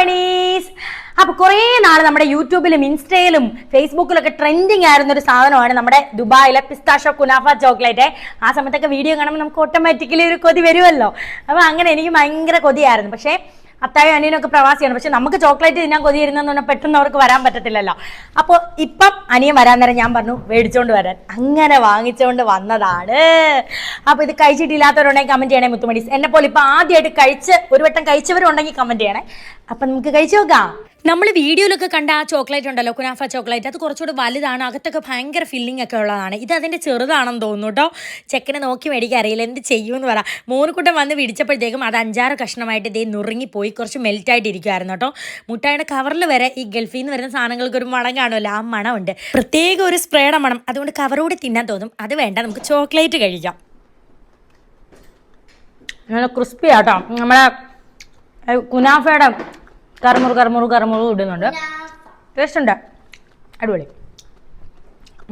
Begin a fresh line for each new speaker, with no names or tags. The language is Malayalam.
മുത്തുമണീസ് അപ്പൊ കുറേ നാൾ നമ്മുടെ യൂട്യൂബിലും ഇൻസ്റ്റയിലും ഫേസ്ബുക്കിലൊക്കെ ട്രെൻഡിങ് ആയിരുന്ന ഒരു സാധനമാണ് നമ്മുടെ ദുബായിലെ പിസ്താഷോ കുനാഫ ചോക്ലേറ്റ്. ആ സമയത്തൊക്കെ വീഡിയോ കാണുമ്പോൾ നമുക്ക് ഓട്ടോമാറ്റിക്കലി ഒരു കൊതി വരുമല്ലോ അപ്പൊ അങ്ങനെ എനിക്ക് ഭയങ്കര കൊതിയായിരുന്നു. പക്ഷേ അത്തായും അനിയനൊക്കെ പ്രവാസിയാണ്. പക്ഷെ നമുക്ക് ചോക്ലേറ്റ് തിന്നാൻ കൊതി ഇരുന്നെന്ന് പറഞ്ഞാൽ പെട്ടെന്ന് അവർക്ക് വരാൻ പറ്റത്തില്ലല്ലോ. അപ്പോൾ ഇപ്പം അനിയൻ വരാൻ നേരം ഞാൻ പറഞ്ഞു മേടിച്ചോണ്ട് വരാൻ. അങ്ങനെ വാങ്ങിച്ചുകൊണ്ട് വന്നതാണ്. അപ്പോൾ ഇത് കഴിച്ചിട്ടില്ലാത്തവരുണ്ടെങ്കിൽ കമന്റ് ചെയ്യണേ മുത്തുമണീസ് എന്നെ പോലെ ഇപ്പൊ ആദ്യമായിട്ട് കഴിച്ച് ഒരു വട്ടം കഴിച്ചവരുണ്ടെങ്കിൽ കമന്റ് ചെയ്യണേ. അപ്പം നമുക്ക് കഴിച്ചു നോക്കാം. നമ്മൾ വീഡിയോയിലൊക്കെ കണ്ട ആ ചോക്ലേറ്റ് ഉണ്ടല്ലോ കുനാഫ ചോക്ലേറ്റ് അത് കുറച്ചുകൂടി വലുതാണ് അകത്തൊക്കെ ഭയങ്കര ഫില്ലിംഗ് ഒക്കെ ഉള്ളതാണ്. ഇത് അതിന്റെ ചെറുതാണെന്ന് തോന്നുന്നു കേട്ടോ. ചെക്കനെ നോക്കി മേടിക്കാൻ അറിയില്ല എന്ത് ചെയ്യുമെന്ന് പറ. മൂന്നുകൂട്ടം വന്ന് പിടിച്ചപ്പോഴത്തേക്കും അത് അഞ്ചാറ് കഷ്ണമായിട്ട് ഇതേ നുറുങ്ങിപ്പോയി കുറച്ച് മെൽറ്റായിട്ട് ഇരിക്കുമായിരുന്നു കേട്ടോ. മുട്ടായുടെ കവറിൽ വരെ ഈ ഗൾഫിൽ നിന്ന് വരുന്ന സാധനങ്ങൾക്ക് ഒരു മണം കാണുമല്ലോ ആ മണമുണ്ട്. പ്രത്യേക ഒരു സ്പ്രേയുടെ മണം. അതുകൊണ്ട് കവറോട് തിന്നാൻ തോന്നും. അത് വേണ്ട നമുക്ക് ചോക്ലേറ്റ് കഴിക്കാം. നല്ല ക്രിസ്പി ആട്ടോ നമ്മളെ കുനാഫയുടെ കറുമുറു കറുമുറു കറുമുറു ഇടുന്നുണ്ട്. ടേസ്റ്റ് ഉണ്ട്? അടിപൊളി.